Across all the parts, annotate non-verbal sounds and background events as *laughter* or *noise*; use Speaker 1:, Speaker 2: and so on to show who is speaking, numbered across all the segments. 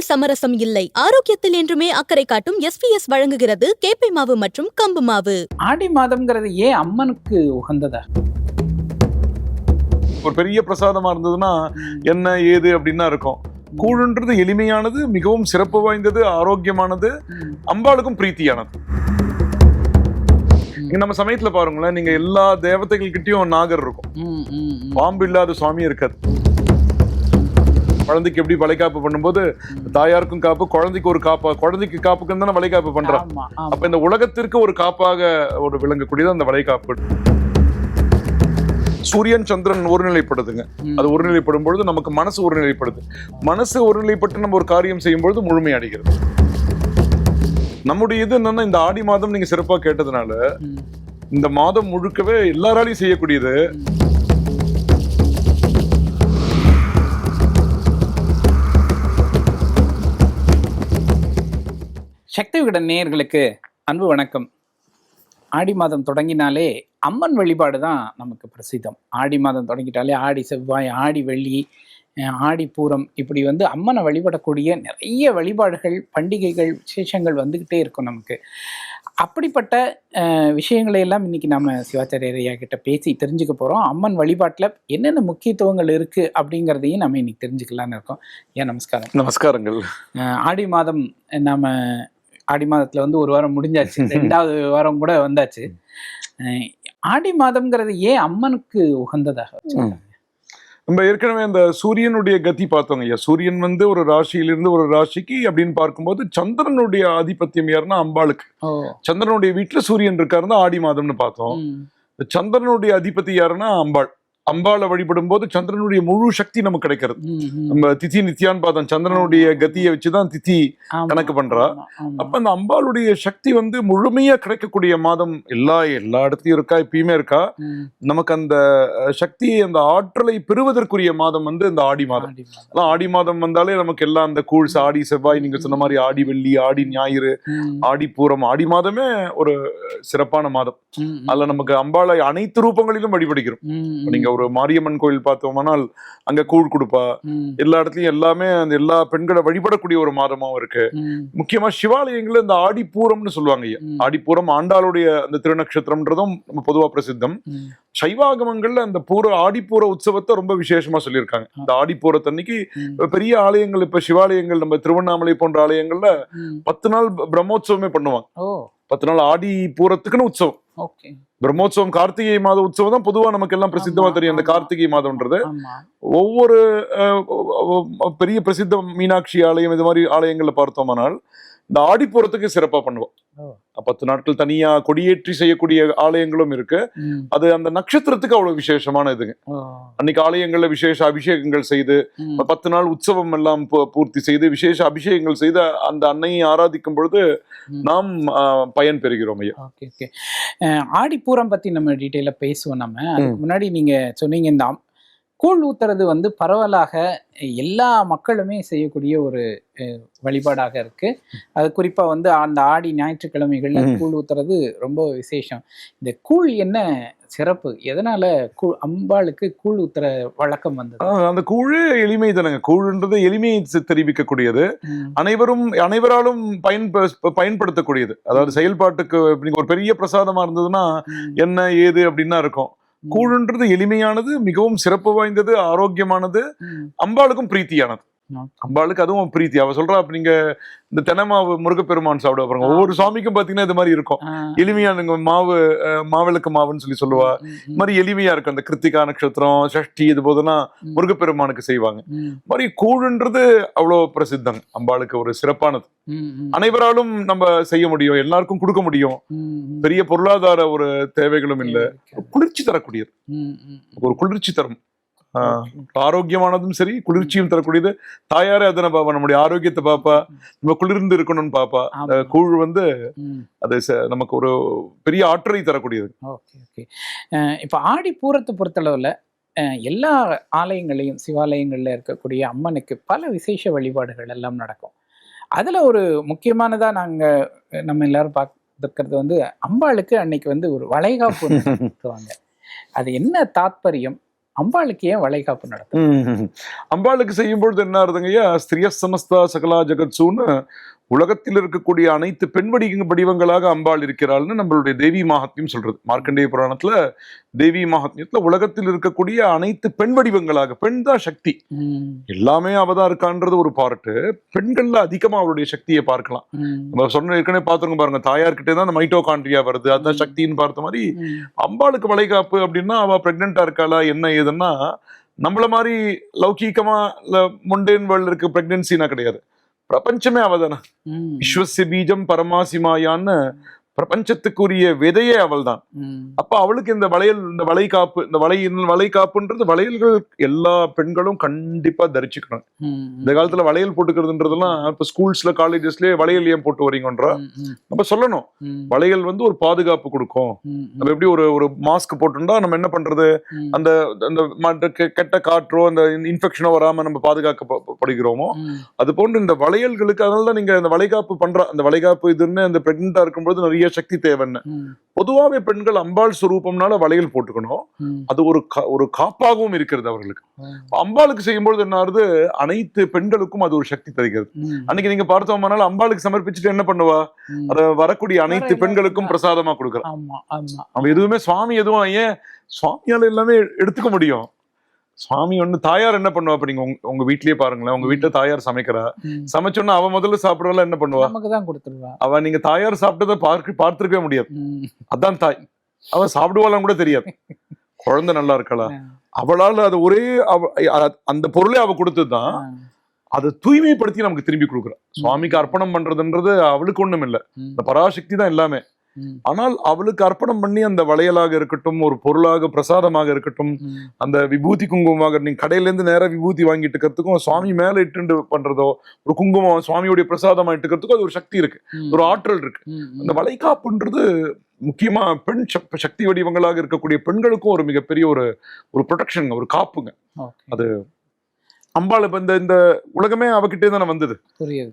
Speaker 1: சுவையில் சமரசம் இல்லை. ஆரோக்கியத்தில் என்றுமே அக்கறை காட்டும் எஸ்பிஎஸ் வழங்குகிறது கேப்பை மாவு மற்றும் கம்பு மாவு.
Speaker 2: ஆடி மாதம்ங்கிறது ஏன் அம்மனுக்கு உகந்ததா?
Speaker 3: ஒரு பெரிய பிரசாதமா இருந்ததுன்னா என்ன ஏது அப்படின்னா இருக்கும். கூழுன்றது எளிமையானது மிகவும் சிறப்பு வாய்ந்தது ஆரோக்கியமானது அம்பாளுக்கும் பிரீத்தியானது. நம்ம சமயத்துல பாருங்களேன் நீங்க எல்லா தேவதைகள் கிட்டயும் நாகர் இருக்கும். பாம்பு இல்லாத சுவாமி இருக்காது. குழந்தைக்கு எப்படி வளைகாப்பு பண்ணும்போது தாயாருக்கும் காப்பு குழந்தைக்கு ஒரு காப்பா குழந்தைக்கு காப்புக்கு தானே வளைகாப்பு பண்றான் அப்ப இந்த உலகத்திற்கு ஒரு காப்பாக ஒரு விளங்கக்கூடியது அந்த வளைகாப்பு. சூரியன் சந்திரன் ஒருநிலைப்படுதுங்க. அது ஒருநிலைப்படும் பொழுது நமக்கு மனசு ஒருநிலைப்படுது. மனசு ஒருநிலைப்பட்டு நம்ம ஒரு காரியம் செய்யும் பொழுது முழுமை அடைகிறது. நம்முடைய இது என்னன்னா இந்த ஆடி மாதம் நீங்க சிறப்பா கேட்டதுனால இந்த மாதம் முழுக்கவே எல்லாராலையும் செய்யக்கூடியது
Speaker 2: சக்தி விகடன் நேயர்களுக்கு அன்பு வணக்கம். ஆடி மாதம் தொடங்கினாலே அம்மன் வழிபாடு தான் நமக்கு பிரசித்தம். ஆடி மாதம் தொடங்கிட்டாலே ஆடி செவ்வாய் ஆடி வெள்ளி ஆடி பூரம் இப்படி வந்து அம்மனை வழிபடக்கூடிய நிறைய வழிபாடுகள் பண்டிகைகள் விசேஷங்கள் வந்துக்கிட்டே இருக்கும் நமக்கு. அப்படிப்பட்ட விஷயங்களை எல்லாம் இன்னைக்கு நாம சிவாச்சாரியர் ஐயா கிட்ட பேசி தெரிஞ்சுக்க போறோம். அம்மன் வழிபாட்டில் என்னென்ன முக்கியத்துவங்கள் இருக்கு அப்படிங்கிறதையும் நம்ம இன்னைக்கு தெரிஞ்சுக்கலாம்னு இருக்கோம். ஏன் நமஸ்காரம்.
Speaker 3: நமஸ்காரங்கள்.
Speaker 2: ஆடி மாதம் நாம ஆடி மாதத்துல வந்து ஒரு வாரம் முடிஞ்சாச்சு. *laughs* ரெண்டாவது வாரம் கூட வந்தாச்சு. ஆடி மாதம்ங்கிறது ஏன் அம்மனுக்கு உகந்ததாக?
Speaker 3: நம்ம ஏற்கனவே அந்த சூரியனுடைய கதி பார்த்தோங்க ஐயா. சூரியன் வந்து ஒரு ராசியிலிருந்து ஒரு ராசிக்கு அப்படின்னு பார்க்கும்போது சந்திரனுடைய ஆதிபத்தியம் யாருன்னா அம்பாளுக்கு. சந்திரனுடைய வீட்டுல சூரியன் இருக்காருன்னா ஆடி மாதம்னு பார்த்தோம். சந்திரனுடைய அதிபதி யாருன்னா அம்பாள். அம்பாளை வழிபடும் போது சந்திரனுடைய முழு சக்தி நமக்கு கிடைக்கிறது. நம்ம திதி நித்யான்னு பார்த்தோம் சந்திரனுடைய கதியை வச்சுதான் திதி கணக்கு பண்றா. அப்ப அந்த அம்பாளுடைய சக்தி வந்து முழுமையா கிடைக்கக்கூடிய மாதம் எல்லா எல்லா இடத்துலயும் இருக்கா இப்பயுமே இருக்கா? நமக்கு அந்த சக்தியை அந்த ஆற்றலை பெறுவதற்குரிய மாதம் வந்து இந்த ஆடி மாதம்.
Speaker 2: ஆடி மாதம்.
Speaker 3: அதான் ஆடி மாதம் வந்தாலே நமக்கு எல்லாம் அந்த கூழ்ஸ் ஆடி செவ்வாய் நீங்க சொன்ன மாதிரி ஆடி வெள்ளி ஆடி ஞாயிறு ஆடி பூரம் ஆடி மாதமே ஒரு சிறப்பான மாதம். அதுல நமக்கு அம்பாளை அனைத்து ரூபங்களிலும் வழிபடுகிறோம். நீங்க ஒரு மாரியம்மன் கோயில் பார்த்தோம்னால் அங்க கூழ் கொடுப்பா. எல்லா இடத்துலயும் எல்லாமே அந்த எல்லா பெண்களை வழிபடக்கூடிய ஒரு மாதமாவும் இருக்கு. முக்கியமா சிவாலயங்கள்ல இந்த ஆடிப்பூரம்னு சொல்லுவாங்க ஐயா. ஆடிப்பூரம் ஆண்டாளுடைய அந்த திருநக்ஷத்திரம்ன்றதும் நம்ம பொதுவா பிரசித்தம். சைவாகமங்கள்ல அந்த பூர ஆடிப்பூர உற்சவத்தை ரொம்ப விசேஷமா சொல்லியிருக்காங்க. இந்த ஆடிப்பூரத்தன்னைக்கு பெரிய ஆலயங்கள் இப்ப சிவாலயங்கள் நம்ம திருவண்ணாமலை போன்ற ஆலயங்கள்ல. பத்து நாள் பிரம்மோற்சவமே பண்ணுவாங்க. பத்து நாள் ஆடி பூரத்துக்குன்னு உற்சவம். பிரம்மோற்சவம் கார்த்திகை மாத உற்சவம் தான் பொதுவா நமக்கு எல்லாம் பிரசித்தமா தெரியும் அந்த. கார்த்திகை மாதம்ன்றது. ஒவ்வொரு பெரிய பிரசித்த மீனாட்சி ஆலயம் இது மாதிரி ஆலயங்கள்ல பார்த்தோமானால் இந்த ஆடிப்பூரத்துக்கு சிறப்பா பண்ணுவோம். பத்து நாட்கள் தனியா கொடியேற்றி செய்யக்கூடிய ஆலயங்களும் இருக்கு. அது அந்த நட்சத்திரத்துக்கு அவ்வளவு விசேஷமான இதுங்க. அன்னைக்கு ஆலயங்கள்ல விசேஷ அபிஷேகங்கள் செய்து பத்து நாள் உற்சவம் எல்லாம் பூர்த்தி செய்து விசேஷ அபிஷேகங்கள் செய்து அந்த அன்னையை ஆராதிக்கும் பொழுது. நாம் பயன் பெறுகிறோம் ஐயா.
Speaker 2: Okay okay. அஹ் ஆடிப்பூரம் பத்தி நம்ம டீட்டெயிலாக பேசுவோம் நம்ம. முன்னாடி நீங்க சொன்னீங்க இந்த கூழ் ஊத்துறது வந்து பரவலாக எல்லா மக்களுமே செய்யக்கூடிய ஒரு வழிபாடாக இருக்கு. அது குறிப்பா வந்து அந்த ஆடி ஞாயிற்றுக்கிழமைகள்ல. கூழ் ஊத்துறது ரொம்ப விசேஷம். இந்த கூழ் என்ன சிறப்பு? எதனால கூழ் அம்பாளுக்கு கூழ் ஊத்துற வழக்கம் வந்தது?
Speaker 3: அந்த கூழே எளிமை தானங்க. கூழுன்றது எளிமையை தெரிவிக்கக்கூடியது. அனைவரும் அனைவராலும் பயன் பயன்படுத்தக்கூடியது. அதாவது செயல்பாட்டுக்கு ஒரு பெரிய பிரசாதமா இருந்ததுன்னா என்ன ஏது அப்படின்னா இருக்கும். கூழுன்றது எளிமையானது மிகவும் சிறப்பு வாய்ந்தது ஆரோக்கியமானது அம்பாளுக்கும் பிரீத்தியானது. அம்பாளுக்கு அதுவும் பிரீத்தி. அவ சொல்றா நீங்க இந்த தென்னமாவு முருகப்பெருமான் சாப்பிட பாருங்க ஒவ்வொரு சுவாமிக்கும் பாத்தீங்கன்னா இது மாதிரி இருக்கும். எளிமையா நீங்க மாவு மாவிளக்கு மாவுன்னு சொல்லி சொல்லுவா. இது மாதிரி எளிமையா இருக்கும். அந்த கிருத்திகா நட்சத்திரம் சஷ்டி இது போதெல்லாம் முருகப்பெருமானுக்கு செய்வாங்க. மாதிரி கூழுன்றது அவ்வளவு பிரசித்தம். அம்பாளுக்கு ஒரு சிறப்பானது. அனைவராலும் நம்ம செய்ய முடியும். எல்லாருக்கும் கொடுக்க முடியும். பெரிய பொருளாதார ஒரு தேவைகளும் இல்ல. குளிர்ச்சி தரக்கூடியது. ஒரு குளிர்ச்சி தரும். ஆரோக்கியமானதும் சரி குளிர்ச்சியும் தரக்கூடியது. தாயாரே அதனை பாப்பா நம்முடைய ஆரோக்கியத்தை பாப்பா. நம்ம குளிர்ந்து இருக்கணும்னு பாப்பா. கூழ் வந்து. அது நமக்கு ஒரு பெரிய ஆற்றலை தரக்கூடியது.
Speaker 2: Okay okay. இப்போ ஆடி பூரத்தை பொறுத்தளவில் எல்லா ஆலயங்களையும் சிவாலயங்களில் இருக்கக்கூடிய அம்மனுக்கு பல விசேஷ வழிபாடுகள் எல்லாம் நடக்கும். அதில் ஒரு முக்கியமானதாக நாங்கள் நம்ம எல்லாரும் பார்த்துக்கிறது வந்து அம்பாளுக்கு அன்னைக்கு வந்து ஒரு வளைகாப்பு *laughs* அது என்ன தாத்பரியம்? அம்பாளுக்கு ஏன் வளைகாப்பு நடக்கும்
Speaker 3: அம்பாளுக்கு செய்யும் பொழுது என்ன ஆகுதுங்கய்யா ஸ்திரிய சமஸ்தா சகலா ஜெகத்சூன்னு உலகத்தில் இருக்கக்கூடிய அனைத்து பெண் வடி வடிவங்களாக அம்பாள் இருக்கிறாள்னு நம்மளுடைய தேவி மகாத்மியம் சொல்றது. மார்க்கண்டேய புராணத்துல தேவி மகாத்மியத்துல உலகத்தில் இருக்கக்கூடிய அனைத்து பெண் வடிவங்களாக பெண் தான் சக்தி. எல்லாமே அவதான் இருக்கான்றது ஒரு பார்ட்டு பெண்கள்ல அதிகமா அவளுடைய சக்தியை பார்க்கலாம். நம்ம சொன்ன ஏற்கனவே பார்த்துருங்க பாருங்க தாயார்கிட்டே தான் அந்த மைட்டோகாண்ட்ரியா வருது. அதுதான் சக்தின்னு பார்த்த மாதிரி அம்பாளுக்கு வளைகாப்பு அப்படின்னா அவ பிரெக்னெண்டா இருக்காளா என்ன ஏதுன்னா நம்மள மாதிரி லௌகீகமா முண்டேன் வேர்ல்டு இருக்க பிரெக்னன்சினா கிடையாது. பிரபஞ்சமே அவதானே
Speaker 2: ம்,
Speaker 3: விஸ்வசிய பீஜம் பரமாசிமாயான்னு பிரபஞ்சத்துக்குரிய விதையே அவள் தான் அப்ப அவளுக்கு இந்த வளையல் இந்த வளைகாப்பு இந்த வளை வளைகாப்புன்றது வளையல்கள் எல்லா பெண்களும் கண்டிப்பா தரிச்சுக்கணும். இந்த காலத்துல வளையல் போட்டுக்கிறதுன்றதெல்லாம் இப்ப ஸ்கூல்ஸ்ல காலேஜஸ்லயே வளையல் ஏன் போட்டு வரீங்கன்றா நம்ம சொல்லணும். வளையல் வந்து ஒரு பாதுகாப்பு கொடுக்கும். நம்ம எப்படி ஒரு ஒரு மாஸ்க் போட்டுட்டா நம்ம என்ன பண்றது? அந்த அந்த கெட்ட காற்றோ அந்த இன்ஃபெக்ஷனோ வராம நம்ம பாதுகாக்கப்படுகிறோமோ அது போன்று இந்த வளையல்களுக்கு அதனால தான் நீங்க இந்த வளைகாப்பு பண்ற அந்த வளைகாப்பு இதுன்னு அந்த பிரெக்னெண்டா இருக்கும்போது நிறைய சக்தி தேவைன்னு. பொதுவாகவே பெண்கள் அம்பாள் சுரூபம்னால வளையல் போட்டுக்கணும். அது ஒரு ஒரு காப்பாகவும் இருக்கிறது அவர்களுக்கு. அம்பாளுக்கு செய்யும்பொழுது என்ன ஆகுது? அனைத்து பெண்களுக்கும் அது ஒரு சக்தி தருகிறது. அன்னைக்கு நீங்க பார்த்தோம்னால அம்பாளுக்கு சமர்ப்பிச்சுட்டு என்ன பண்ணுவா. அத வரக்கூடிய அனைத்து பெண்களுக்கும் பிரசாதமா கொடுக்குறா.
Speaker 2: ஆமா ஆமா.
Speaker 3: அவன் எதுவுமே சுவாமி எதுவும் ஏன் சுவாமியால எல்லாமே எடுத்துக்க முடியும். சுவாமி ஒண்ணு தாயார் என்ன பண்ணுவா இப்ப நீங்க உங்க- உங்க வீட்லயே பாருங்களேன். உங்க வீட்டுல தாயார் சமைக்கிறா. சமைச்சோன்னா அவ முதல்ல சாப்பிடறவள என்ன பண்ணுவா?
Speaker 2: நமக்கு தான் கொடுத்துருவா.
Speaker 3: அவ நீங்க தாயார் சாப்பிட்டதை பார்க்க பார்த்திருக்கவே முடியாது. அதான் தாய். அவ சாப்பிடுவாளாம் கூட தெரியாது. குழந்தை நல்லா இருக்காளா?
Speaker 2: ஆ,
Speaker 3: அவளால அது ஒரே அந்த பொருளே அவ கொடுத்ததுதான். அதை தூய்மைப்படுத்தி நமக்கு திரும்பி கொடுக்குறா. சுவாமிக்கு அர்ப்பணம் பண்றதுன்றது அவளுக்கு ஒண்ணும் இல்ல இந்த பராசக்தி தான் எல்லாமே. ஆனால் அவளுக்கு அர்ப்பணம் பண்ணி அந்த வளையலாக இருக்கட்டும் ஒரு பொருளாக பிரசாதமாக இருக்கட்டும் அந்த விபூதி குங்குமமாக நீங்க கடையில இருந்து நேரா விபூதி வாங்கிட்டு இருக்கிறதுக்கும் சுவாமி மேல இட்டுண்டு பண்றதோ ஒரு குங்குமம் சுவாமியுடைய பிரசாதமா இட்டுக்கிறதுக்கும் அது ஒரு சக்தி இருக்கு. ஒரு ஆற்றல் இருக்கு. அந்த வளைகாப்புன்றது முக்கியமா பெண் சக்- சக்தி வடிவங்களாக இருக்கக்கூடிய பெண்களுக்கும் ஒரு மிகப்பெரிய ஒரு ஒரு ப்ரொடெக்ஷன் ஒரு காப்புங்க. அது அம்பாள் இப்ப இந்த இந்த உலகமே அவகிட்டே தானே வந்தது.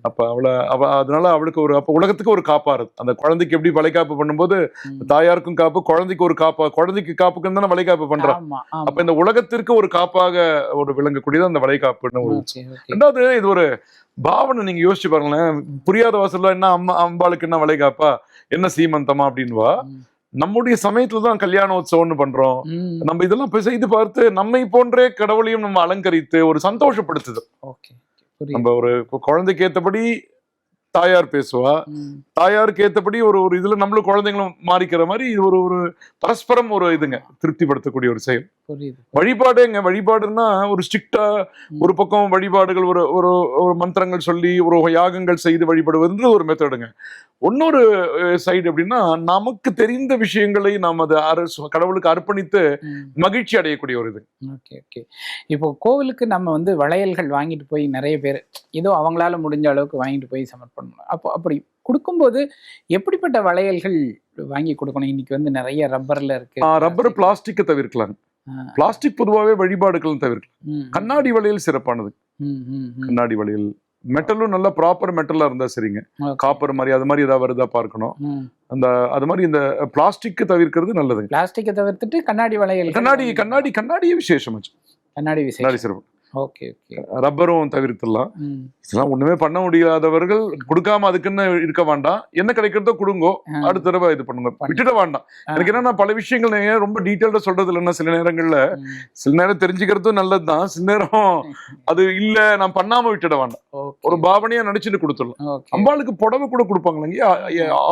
Speaker 3: அப்ப அவளை அவ அதனால அவளுக்கு ஒரு அப்ப உலகத்துக்கு ஒரு காப்பாரு அந்த குழந்தைக்கு எப்படி வளைகாப்பு பண்ணும்போது. தாயாருக்கும் காப்பு குழந்தைக்கு ஒரு காப்பா குழந்தைக்கு காப்புக்கு தானே வளைகாப்பு பண்றா.
Speaker 2: ஆமா
Speaker 3: அப்ப இந்த உலகத்திற்கு ஒரு காப்பாக ஒரு விளங்கக்கூடியது அந்த வளைகாப்புன்னு ஒரு ரெண்டாவது இது ஒரு பாவனை நீங்க யோசிச்சு பாருங்களேன். புரியாத வாசல்ல என்ன அம்மா அம்பாளுக்கு என்ன வளைகாப்பா என்ன சீமந்தமா அப்படின்வா நம்முடைய சமயத்துல தான் கல்யாணோத்சவம்னு பண்றோம். நம்ம இதெல்லாம் செய்து பார்த்து நம்மை போன்றே கடவுளையும் நம்ம அலங்கரித்து ஒரு சந்தோஷப்படுத்துது நம்ம ஒரு குழந்தைக்கு ஏத்தபடி தாயார் பேசுவா. தாயாருக்கு ஏத்தபடி ஒரு ஒரு இதுல நம்மளும் குழந்தைங்களும் மாறிக்கிற மாதிரி இது ஒரு ஒரு பரஸ்பரம் ஒரு இதுங்க திருப்திப்படுத்தக்கூடிய ஒரு செயல். வழிபாடுங்க வழிபாடுன்னா ஒரு ஸ்ட்ரிக்டா ஒரு பக்கம் வழிபாடுகள் ஒரு ஒரு ஒரு மந்திரங்கள் சொல்லி ஒரு யாகங்கள் செய்து வழிபடுவதுன்றது ஒரு மெத்தடுங்க இன்னொரு சைடு அப்படின்னா நமக்கு தெரிந்த விஷயங்களை நாம் அதை கடவுளுக்கு அர்ப்பணித்து மகிழ்ச்சி அடையக்கூடிய ஒரு இது.
Speaker 2: Okay okay. இப்போ கோவிலுக்கு நம்ம வந்து வளையல்கள் வாங்கிட்டு போய் நிறைய பேர் ஏதோ அவங்களால முடிஞ்ச அளவுக்கு வாங்கிட்டு போய் சமர்ப்பணம். அப்போ அப்படி கொடுக்கும்போது எப்படிப்பட்ட வளையல்கள் வாங்கி கொடுக்கணும்? இன்னைக்கு வந்து நிறைய ரப்பர்ல இருக்கு.
Speaker 3: ரப்பர் பிளாஸ்டிக்கை தவிர்க்கலாம் பிளாஸ்டிக் பொதுவாகவே வழிபாடுகள் தவிர்க்கலாம். கண்ணாடி வளையல் சிறப்பானது. கண்ணாடி வளையல். மெட்டலும் நல்லா ப்ராப்பர் மெட்டலா இருந்தா சரிங்க. காப்பர் மாதிரி அது மாதிரி ஏதாவது வருதா பார்க்கணும். அந்த அது மாதிரி இந்த பிளாஸ்டிக் தவிர்க்கிறது நல்லதுங்க.
Speaker 2: பிளாஸ்டிக்கை தவிர்த்துட்டு கண்ணாடி வளையல்.
Speaker 3: கண்ணாடி கண்ணாடி கண்ணாடியே விசேஷம்
Speaker 2: கண்ணாடி
Speaker 3: கண்ணாடி
Speaker 2: விசேஷம்.
Speaker 3: சிறப்பு.
Speaker 2: Okay okay.
Speaker 3: ரப்பரும் தவிர்த்துடலாம். இதெல்லாம் ஒண்ணுமே பண்ண முடியாதவர்கள் கொடுக்காம அதுக்குன்னு இருக்க வேண்டாம். என்ன கிடைக்கிறதோ கொடுங்கோ. அடுத்த தடவை இது பண்ணுங்க.
Speaker 2: பண்ணு.
Speaker 3: விட்டுட வேண்டாம். எனக்கு என்னன்னா பல விஷயங்கள் ரொம்ப டீட்டெயில்டா சொல்றது இல்லைன்னா சில நேரங்கள்ல சில நேரம் தெரிஞ்சுக்கிறதும் நல்லதுதான். சில நேரம் அது இல்ல நான் பண்ணாம விட்டுட வேண்டாம். ஒரு பாவனையா நினைச்சுட்டு கொடுத்துடலாம். அம்பாளுக்கு புடவை கூட கொடுப்பாங்களேங்க ஆ-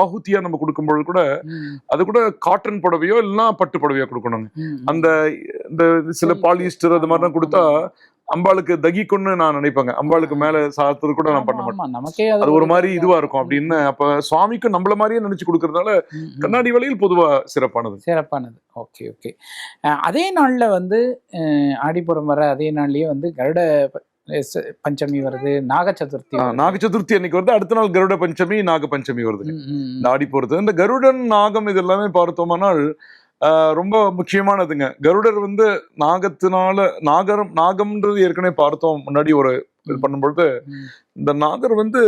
Speaker 3: ஆகுதியா நம்ம கொடுக்கும்பொழுது கூட அது கூட காட்டன் புடவையோ இல்லைன்னா பட்டு புடவையோ கொடுக்கணுங்க. அந்த இந்த சில. பாலிஸ்டர் அது மாதிரிலாம் கொடுத்தா அம்பாளுக்கு தகிக்குன்னு நான் நினைப்பேங்க. அம்பாளுக்கு மேல சாத்துறது கூட நான் பண்ண மாட்டேன். அது ஒரு மாதிரி இதுவா இருக்கும். அப்படின்னு அப்ப சுவாமிக்கு நம்மள மாதிரியே நினைச்சு கொடுக்கறதுனால. கண்ணாடி வளையல் பொதுவா சிறப்பானது.
Speaker 2: சிறப்பானது. Okay okay. அதே நாள்ல வந்து ஆடிப்புறம் வர அதே நாள்லயே வந்து கருட பஞ்சமி வருது நாக சதுர்த்தி.
Speaker 3: நாக சதுர்த்தி அன்னைக்கு வருது. அடுத்த நாள் கருட பஞ்சமி நாக பஞ்சமி வருது. இந்த ஆடி போறது இந்த கருடன் நாகம் இது எல்லாமே பார்த்தோமானால் ரொம்ப முக்கியமானதுங்க. கருடர் வந்து நாகத்தினால நாகரம் நாகம்ன்றது ஏற்கனவே பார்த்தோம். முன்னாடி ஒரு இது பண்ணும்பொழுது இந்த நாகர் வந்து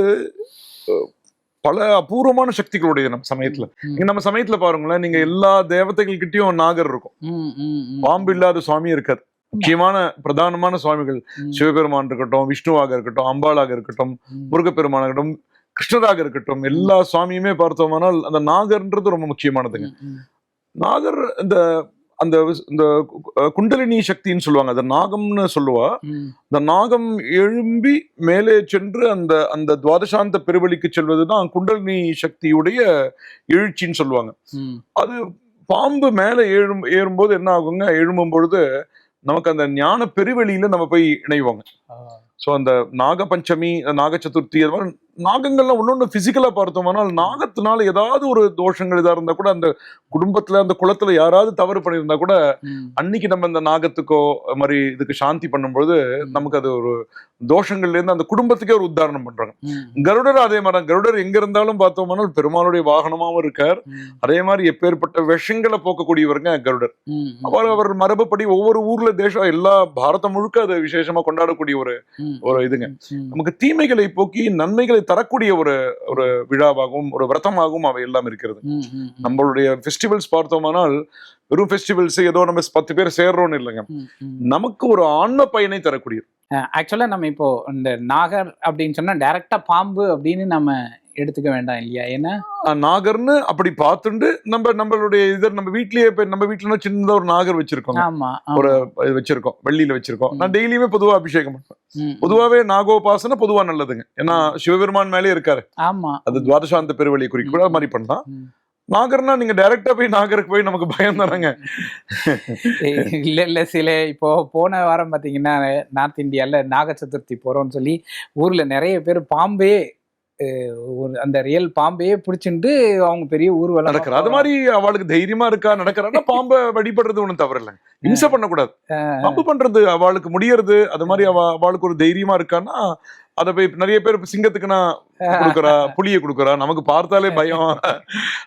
Speaker 3: பல அபூர்வமான சக்திகளுடைய நம்ம சமயத்துல. நம்ம சமயத்துல பாருங்களேன் நீங்க எல்லா தேவதைகள் கிட்டயும் நாகர் இருக்கும். பாம்பு இல்லாத சுவாமி இருக்காது முக்கியமான பிரதானமான சுவாமிகள். சிவபெருமான் இருக்கட்டும் விஷ்ணுவாக இருக்கட்டும் அம்பாளாக இருக்கட்டும் முருகப்பெருமானாக இருக்கட்டும் கிருஷ்ணராக இருக்கட்டும் எல்லா சுவாமியுமே பார்த்தோமானால் அந்த நாகர்ன்றது ரொம்ப முக்கியமானதுங்க. நாகர் இந்த அந்த இந்த குண்டலினி சக்தின்னு சொல்லுவாங்க அந்த நாகம்னு சொல்லுவா. இந்த நாகம் எழும்பி மேலே சென்று அந்த அந்த துவாதசாந்த பெருவெளிக்கு செல்வதுதான் குண்டலினி சக்தியுடைய எழுச்சின்னு சொல்லுவாங்க. அது பாம்பு மேலே ஏறும் ஏறும்போது என்ன ஆகுங்க? எழும்பும் பொழுது நமக்கு அந்த ஞான பெருவெளியில நம்ம போய் இணைவோங்க. ஸோ அந்த நாக பஞ்சமி நாக சதுர்த்தி அது மாதிரி நாகங்கள்லாம் ஒன்னொன்று பிசிக்கலா பார்த்தோம்னால் நாகத்தினால ஏதாவது ஒரு தோஷங்கள் இதா இருந்தா கூட அந்த குடும்பத்துல அந்த குளத்துல யாராவது தவறு பண்ணியிருந்தா கூட அன்னைக்கு நம்ம இந்த நாகத்துக்கோ மாதிரி இதுக்கு சாந்தி பண்ணும்பொழுது நமக்கு அது ஒரு தோஷங்கள்ல இருந்து அந்த குடும்பத்துக்கே ஒரு உதாரணம் பண்றாங்க.
Speaker 2: ம்,
Speaker 3: கருடர் அதே மாதிரி. கருடர் எங்க இருந்தாலும் பார்த்தோம்னால் பெருமாளுடைய வாகனமாவும் இருக்கார். அதே மாதிரி எப்பேற்பட்ட விஷங்களை போக்கக்கூடியவருங்க கருடர். அவர் அவர் மரபுப்படி ஒவ்வொரு ஊர்ல தேசம் எல்லா பாரதம் முழுக்க அதை விசேஷமா கொண்டாடக்கூடிய ஒரு ஒரு இதுங்க. நமக்கு தீமைகளை போக்கி நன்மைகளை தரக்கூடிய ஒரு ஒரு விழாவாகவும் ஒரு விரதமாகவும் அவை எல்லாம் இருக்கிறது. நம்மளுடைய ஃபெஸ்டிவல்ஸ் பார்த்தோமானால் வெறும் ஃபெஸ்டிவல்ஸ் ஏதோ நம்ம பத்து பேர் சேர்றோம்னு இல்லைங்க. நமக்கு ஒரு ஆன்ம பயனை தரக்கூடியது.
Speaker 2: ஆக்சுவலா நம்ம இப்போ இந்த நாகர் அப்படின்னு சொன்னா டைரக்டா பாம்பு அப்படின்னு நம்ம எடுத்துக்க வேண்டாம் இல்லையா? ஏன்னா
Speaker 3: நாகர்னு அப்படி பார்த்துண்டு நம்ம நம்மளுடைய இது நம்ம வீட்லயே இப்ப நம்ம வீட்டுல சின்னதா ஒரு நாகர் வச்சிருக்கோம்
Speaker 2: ஆமா
Speaker 3: ஒரு இது வச்சிருக்கோம் வெள்ளியில வச்சிருக்கோம். நான் டெய்லியுமே பொதுவா அபிஷேகம் பண்ணுவேன். பொதுவாவே நாகோபாசனை பொதுவா நல்லதுங்க. ஏன்னா சிவபெருமான் மேலே இருக்காரு.
Speaker 2: ஆமா.
Speaker 3: அது துவாதசாந்த பெருவழியை குறிக்கூட அது மாதிரி பண்ணலாம். நாகர்னா நீங்க டைரக்டா போய் நாகருக்கு போய் நமக்கு பயம் தானங்க?
Speaker 2: இல்ல இல்ல சில இப்போ போன வாரம் பாத்தீங்கன்னா நார்த் இந்தியால நாக சதுர்த்தி போறோம்னு சொல்லி ஊர்ல நிறைய பேர் பாம்பே ஒரு அந்த ரியல் பாம்பே பிடிச்சிட்டு அவங்க பெரிய ஊர்வலம்
Speaker 3: நடக்கிற. அது மாதிரி அவளுக்கு தைரியமா இருக்கா நடக்கிறான்னா பாம்பை வழிபடுறது ஒண்ணும் தவறு இல்லைங்க. இம்சை பண்ணக்கூடாது. பாம்பு பண்றது அவளுக்கு முடியறது அது மாதிரி அவ அவளுக்கு ஒரு தைரியமா இருக்கான்னா அதை போய் நிறைய பேர் சிங்கத்துக்கு நான் கொடுக்குறா *laughs* புளிய கொடுக்குறா நமக்கு பார்த்தாலே பயம்.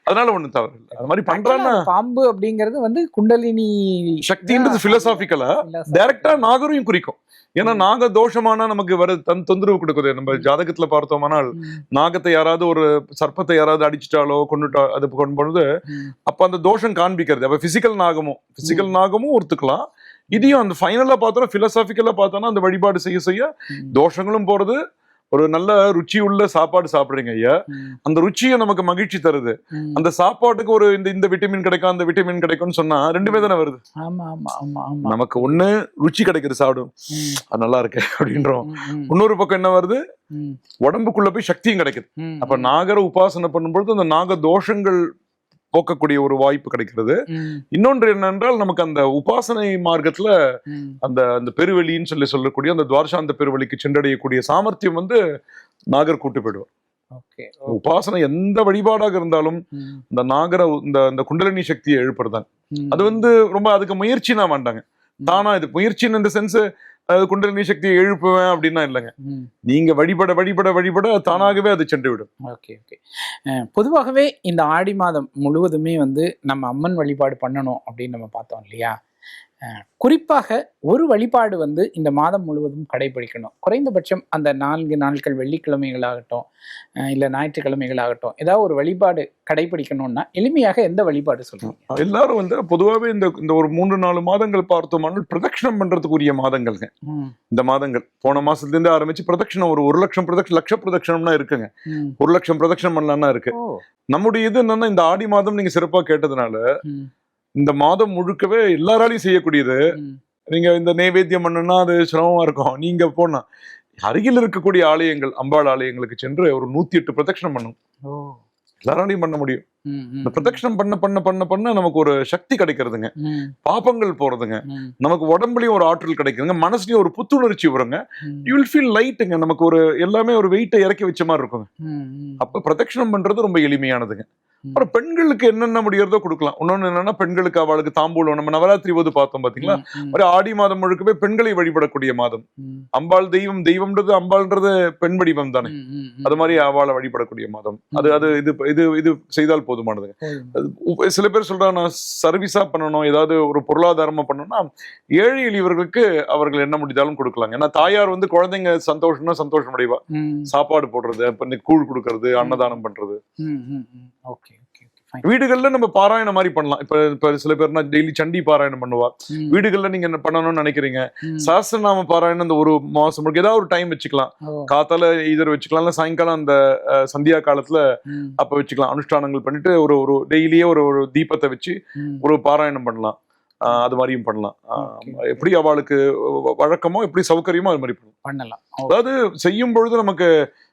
Speaker 3: அதனால ஒண்ணும் தவறு இல்லை. அது மாதிரி பண்றான்னா
Speaker 2: பாம்பு அப்படிங்கிறது வந்து குண்டலினி
Speaker 3: சக்தின்றது பிலசாபிக்கலா. டைரக்டா நாகரையும் குறிக்கும். ஏன்னா நாக தோஷமானா நமக்கு வர தன் தொந்தரவு கொடுக்குது. நம்ம ஜாதகத்துல பார்த்தோமானால் நாகத்தை யாராவது ஒரு சர்ப்பத்தை யாராவது அடிச்சிட்டாலோ கொண்டுட்டா அது கொண்டு பொழுது அப்ப அந்த தோஷம் காண்பிக்கிறது. அப்ப பிசிக்கல் நாகமும் பிசிக்கல் நாகமும் ஒத்துக்கலாம். இதையும் அந்த ஃபைனலா பார்த்தோம்னா பிலசாபிக்கலா பார்த்தோம்னா அந்த வழிபாடு செய்ய செய்ய தோஷங்களும் போறது ஒரு நல்ல ருச்சி உள்ள சாப்பாடு சாப்பிடுறீங்க ஐயா. அந்த ருச்சியை நமக்கு மகிழ்ச்சி தருது. அந்த சாப்பாட்டுக்கு ஒரு இந்த இந்த விட்டமின் கிடைக்கும் அந்த விட்டமின் கிடைக்கும்னு சொன்னா ரெண்டுமே தானே வருது. நமக்கு ஒண்ணு ருச்சி கிடைக்குது சாப்பிடும். அது நல்லா இருக்கு *laughs* அப்படின்றோம். இன்னொரு பக்கம் என்ன வருது? உடம்புக்குள்ள போய் சக்தியும் கிடைக்குது. அப்ப நாகர உபாசனை பண்ணும்பொழுது அந்த நாக தோஷங்கள் போக்கக்கூடிய ஒரு வாய்ப்பு கிடைக்கிறது. இன்னொன்று என்னென்றால் நமக்கு அந்த உபாசனை மார்க்கத்துல அந்த அந்த பெருவெளின்னு சொல்லி சொல்லக்கூடிய அந்த துவாரசாந்த பெருவெளிக்கு சென்றடையக்கூடிய சாமர்த்தியம் வந்து நாகர் கூட்டு போயிடுவார். உபாசனை எந்த வழிபாடாக இருந்தாலும் இந்த நாகர இந்த இந்த குண்டலினி சக்தியை எழுப்புறதாங்க
Speaker 2: ம்.
Speaker 3: அது வந்து ரொம்ப அதுக்கு முயற்சினா வேண்டாங்க. தானா இது முயற்சின்னு இந்த சென்ஸ் குண்டலினி சக்தியை எழுப்புவேன் அப்படின்னா இல்லைங்க. நீங்க வழிபட வழிபட வழிபட தானாகவே அது சென்று விடும்
Speaker 2: ஓகே. ஓகே பொதுவாகவே இந்த ஆடி மாதம் முழுவதுமே வந்து நம்ம அம்மன் வழிபாடு பண்ணணும் அப்படின்னு நம்ம பார்த்தோம் இல்லையா? குறிப்பாக ஒரு வழிபாடு வந்து இந்த மாதம் முழுவதும் கடைபிடிக்கணும். குறைந்தபட்சம் அந்த நான்கு நாட்கள் வெள்ளிக்கிழமைகளாகட்டும் இல்லை ஞாயிற்றுக்கிழமைகளாகட்டும் ஏதாவது ஒரு வழிபாடு கடைபிடிக்கணும்னா எளிமையாக எந்த வழிபாடு சொல்லுவீங்க
Speaker 3: எல்லாரும் வந்து பொதுவாகவே இந்த இந்த ஒரு மூன்று நாலு மாதங்கள் பார்த்தோமானால் பிரதட்சணம் பண்றதுக்குரிய மாதங்கள்ங்க. இந்த மாதங்கள். போன மாசத்துல இருந்து ஆரம்பிச்சு பிரதட்சணம் ஒரு ஒரு லட்சம் பிரதட்ச லட்ச பிரதட்சணம்னா இருக்குங்க. ஒரு லட்சம் பிரதட்சணம் பண்ணலாம்னா இருக்கு. நம்முடைய இது என்னன்னா இந்த ஆடி மாதம் நீங்க சிறப்பா கேட்டதுனால இந்த மாதம் முழுக்கவே எல்லாராலையும் செய்யக்கூடியது. நீங்க இந்த நைவேத்தியம் பண்ணணும்னா அது சிரமமா இருக்கும். நீங்க போனா அருகில் இருக்கக்கூடிய ஆலயங்கள் அம்பாள் ஆலயங்களுக்கு சென்று ஒரு நூத்தி எட்டு பிரதட்சணம் பண்ணும். எல்லாராலையும் பண்ண முடியும். இந்த பிரதட்சணம் பண்ண பண்ண பண்ண பண்ண நமக்கு ஒரு சக்தி கிடைக்கிறதுங்க. பாப்பங்கள் போறதுங்க. நமக்கு உடம்புலயும் ஒரு ஆற்றல் கிடைக்குதுங்க. மனசுலயும் ஒரு புத்துணர்ச்சி வருங்க. யூ வில் ஃபீல் லைட்டுங்க நமக்கு ஒரு எல்லாமே ஒரு வெயிட்டை இறக்கி வச்ச மாதிரி இருக்குங்க. அப்ப பிரதட்சணம் பண்றது ரொம்ப எளிமையானதுங்க. அப்புறம் பெண்களுக்கு என்னென்ன முடியறதோ கொடுக்கலாம். இன்னொன்னு என்னன்னா பெண்களுக்கு அவளுக்கு தாம்பூலம். நம்ம நவராத்திரி போது பார்த்தோம் பாத்தீங்களா? ஒரு ஆடி மாதம் முழுக்கவே பெண்களை வழிபடக்கூடிய மாதம். அம்பாள் தெய்வம் தெய்வம்ன்றது அம்பாள்ன்றது பெண் வடிவம் தானே. அது மாதிரி அவளை வழிபடக்கூடிய மாதம். அது அது இது இது இது செய்தால் போதுமானதுங்க. சில பேர் சொல்றாங்க நான் சர்வீஸா பண்ணணும் ஏதாவது ஒரு பொருளாதாரமா பண்ணணும்னா ஏழை எளியவர்களுக்கு அவர்கள் என்ன முடிந்தாலும் கொடுக்கலாங்க. ஏன்னா தாயார் வந்து குழந்தைங்க சந்தோஷம்னா சந்தோஷம் அடைவா. சாப்பாடு போடுறது கூழ் கொடுக்கறது அன்னதானம் பண்றது.
Speaker 2: ஓகே.
Speaker 3: வீடுகள்ல நம்ம பாராயணம் மாதிரி பண்ணலாம். இப்ப இப்ப சில பேர்னா டெய்லி சண்டி பாராயணம் பண்ணுவா. வீடுகள்ல நீங்க என்ன பண்ணணும்னு நினைக்கிறீங்க?
Speaker 2: ம்.
Speaker 3: சாஸ்திரநாம பாராயணம் இந்த ஒரு மாசம் முழுக்க ஏதாவது ஒரு டைம் வச்சுக்கலாம். காத்தால இதர் வச்சுக்கலாம் இல்ல சாயங்காலம் அந்த சந்தியா காலத்துல அப்ப வச்சுக்கலாம். அனுஷ்டானங்கள் பண்ணிட்டு ஒரு ஒரு டெய்லியே ஒரு ஒரு தீபத்தை வச்சு. ஒரு பாராயணம் பண்ணலாம். ஆஹ் அது மாதிரியும் பண்ணலாம். எப்படி அவளுக்கு வழக்கமோ எப்படி சௌகரியமோ அது மாதிரி பண்ணலாம்.
Speaker 2: பண்ணலாம்.
Speaker 3: அதாவது செய்யும் பொழுது நமக்கு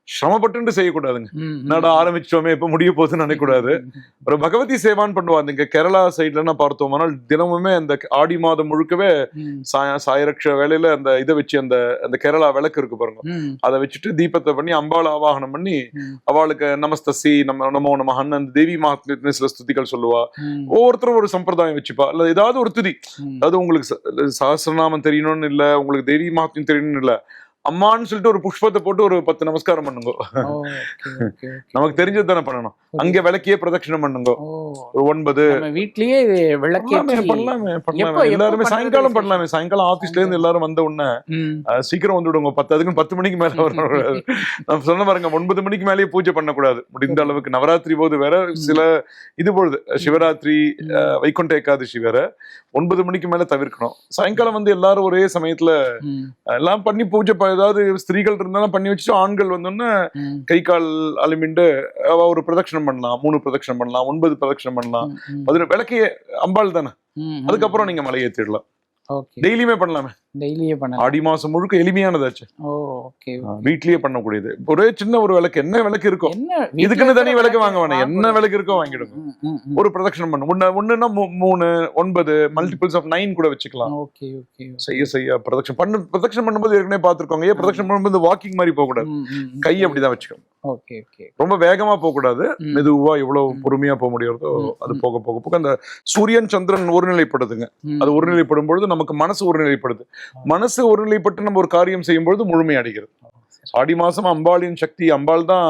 Speaker 3: சிரமப்பட்டு செய்யக்கூடாதுங்க.
Speaker 2: ம், ம்.
Speaker 3: என்னடா ஆரம்பிச்சிட்டோமே இப்ப முடிய போகுதுன்னு நினைக்கக்கூடாது. ஒரு பகவதி சேவான்னு பண்ணுவாங்க இங்க கேரளா சைட்ல நான் பார்த்தோம்னால் தினமுமே அந்த ஆடி மாதம் முழுக்கவே சாய சாயரக்ஷ வேலையில அந்த இதை வச்சு அந்த அந்த கேரளா விளக்கு இருக்கு பாருங்க. அதை வச்சுட்டு தீபத்தை பண்ணி அம்பாள் ஆவாகனம் பண்ணி அவளுக்கு நமஸ்தசி நம்ம நமோ நமஹன் அந்த தேவி மகாத்மியத்தின சில ஸ்துதிகள் சொல்லுவா. ஒவ்வொருத்தரும் ஒரு சம்பிரதாயம் வச்சுப்பா. இல்ல ஏதாவது ஒரு துதி. அதாவது உங்களுக்கு ச- சஹஸ்ரநாமம் தெரியணும்னு இல்ல உங்களுக்கு தேவி மகாத்மியம் தெரியணும்னு இல்ல. அம்மான்னு சொல்லிட்டு ஒரு புஷ்பத்தை போட்டு ஒரு பத்து நமஸ்காரம் பண்ணுங்க. நமக்கு தெரிஞ்சது தானே பண்ணணும் அங்க விளக்கியே பிரதட்சணம் பண்ணுங்க. ஒரு ஒன்பது.
Speaker 2: நம்ம வீட்லயே விளக்கேற்றி
Speaker 3: பண்ணலாமே பண்ணலாமே எல்லாருமே சாயங்காலம்? பண்ணலாமே. சாயங்காலம் ஆபீஸ்ல இருந்து எல்லாரும் வந்த உடனே சீக்கிரம் வந்து விடுங்க. பத்து அதுக்கு பத்து மணிக்கு மேல *laughs* வரக்கூடாது நான் சொன்ன பாருங்க ஒன்பது மணிக்கு மேலேயே பூஜை பண்ணக்கூடாது. முடிந்த அளவுக்கு நவராத்திரி போது வேற சில இது பொழுது சிவராத்திரி வைகுண்ட ஏகாதசி வேற. ஒன்பது மணிக்கு மேல தவிர்க்கணும். சாயங்காலம் வந்து எல்லாரும் ஒரே சமயத்துல எல்லாம் பண்ணி பூஜை ஏதாவது ஸ்திரீகள் இருந்தாலும் பண்ணி வச்சுட்டு ஆண்கள் வந்தோன்னே கை கால் அலுமிண்டு ஒரு பிரதட்சணம் பண்ணலாம் மூணு பிரதட்சணம் பண்ணலாம் ஒன்பது பிரதட்சணம் பண்ணலாம். பதினெட்டு விளக்கே அம்பாள் தானே. அதுக்கப்புறம் நீங்க மலை ஏத்திடலாம்
Speaker 2: ஓகே.
Speaker 3: டெய்லியுமே பண்ணலாமே.
Speaker 2: டெய்லியே பண்ணலாம்.
Speaker 3: ஆடி மாசம் முழுக்க எளிமையானதாச்சு.
Speaker 2: ஓகே
Speaker 3: வீட்லயே பண்ணக்கூடியது. ஒரே சின்ன ஒரு விளக்கு என்ன விளக்கு இருக்கோ?
Speaker 2: என்ன
Speaker 3: இதுக்குன்னு தனி விளக்கு வாங்க வேணாம் என்ன. விளக்கு இருக்கோ வாங்கிடுங்க. ஒரு பிரதட்சணம் பண்ணும் ஒன்னு ஒண்ணுன்னா மூணு ஒன்பது மல்டிபிள்ஸ் ஆஃப் நைன் கூட வச்சுக்கலாம்.
Speaker 2: ஓகே ஓகே
Speaker 3: செய்ய செய்ய பிரதட்சணம். பண்ணு பிரதட்சணம் பண்ணும்போது ஏற்கனவே பார்த்திருக்கோங்க ஏன் பிரதட்சணம் பண்ணும்போது வாக்கிங் மாதிரி போக கூடாது. கை அப்படிதான் வச்சுக்கணும்.
Speaker 2: Okay okay.
Speaker 3: ரொம்ப வேகமா போக கூடாது. மெதுவா எவ்வளவு பொறுமையா போக முடியறதோ
Speaker 2: ம்,
Speaker 3: அது. போக போக போக. அந்த சூரியன் சந்திரன் ஒருநிலைப்படுதுங்க. அது ஒருநிலைப்படும் பொழுது நமக்கு மனசு ஒருநிலைப்படுது. மனசு ஒருநிலைப்பட்டு நம்ம ஒரு காரியம் செய்யும் பொழுது முழுமை அடைகிறது ஆடி மாசம் அம்பாளின் சக்தி அம்பாள் தான்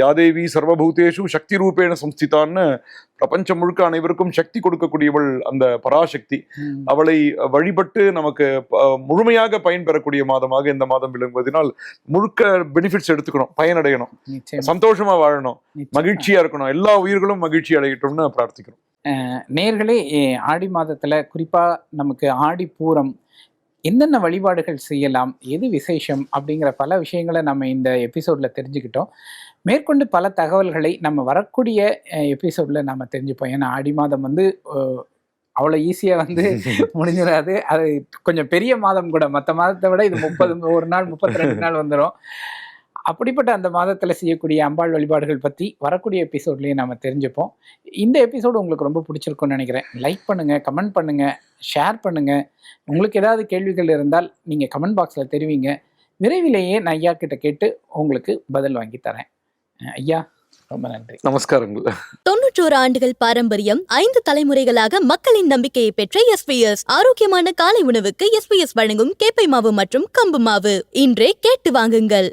Speaker 3: யாதேவி சர்வபூதேஷு சக்தி ரூபேண சம்ஸ்திதான்னு பிரபஞ்சம் முழுக்க அனைவருக்கும் சக்தி கொடுக்கக்கூடியவள் அந்த பராசக்தி. அவளை வழிபட்டு நமக்கு முழுமையாக பயன்பெறக்கூடிய மாதமாக இந்த மாதம் விளங்குவதனால் முழுக்க பெனிஃபிட்ஸ் எடுத்துக்கணும் பயனடையணும். சந்தோஷமா வாழணும். மகிழ்ச்சியா இருக்கணும் எல்லா உயிர்களும் மகிழ்ச்சி அடையட்டும்னு பிரார்த்திக்கிறோம்.
Speaker 2: நேர்களே ஆடி மாதத்துல குறிப்பா நமக்கு ஆடி பூரம் என்னென்ன வழிபாடுகள் செய்யலாம் எது விசேஷம் அப்படிங்கிற பல விஷயங்களை நம்ம இந்த எபிசோட்ல தெரிஞ்சுக்கிட்டோம். மேற்கொண்டு பல தகவல்களை நம்ம வரக்கூடிய எபிசோட்ல நம்ம தெரிஞ்சுப்போம். ஏன்னா ஆடி மாதம் வந்து அவ்வளோ ஈஸியாக வந்து *laughs* முடிஞ்சிடாது. அது கொஞ்சம் பெரிய மாதம் கூட. மற்ற மாதத்தை விட இது முப்பது ஒரு நாள் முப்பத்தி ரெண்டு நாள் வந்துடும் அப்படிப்பட்ட அந்த மாதத்தில் செய்யக்கூடிய அம்பாள் வழிபாடுகள் பற்றி வரக்கூடிய எபிசோட்லேயே நம்ம தெரிஞ்சுப்போம். இந்த எபிசோடு உங்களுக்கு ரொம்ப பிடிச்சிருக்கும்னு நினைக்கிறேன். லைக் பண்ணுங்கள் கமெண்ட் பண்ணுங்கள் ஷேர் பண்ணுங்கள் உங்களுக்கு ஏதாவது கேள்விகள் இருந்தால் நீங்கள் கமெண்ட் பாக்ஸில் தெரிவிங்க. விரைவிலேயே நான் ஐயா கிட்ட கேட்டு உங்களுக்கு பதில் வாங்கி தரேன். ஐயா ரொம்ப நன்றி.
Speaker 3: நமஸ்காரங்கள்.
Speaker 1: தொன்னூற்றோரு ஆண்டுகள் பாரம்பரியம் ஐந்து தலைமுறைகளாக மக்களின் நம்பிக்கையை பெற்ற எஸ்பிஎஸ் ஆரோக்கியமான காலை உணவுக்கு எஸ்பிஎஸ் வழங்கும் கேப்பை மாவு மற்றும் கம்பு மாவு. இன்றே கேட்டு வாங்குங்கள்.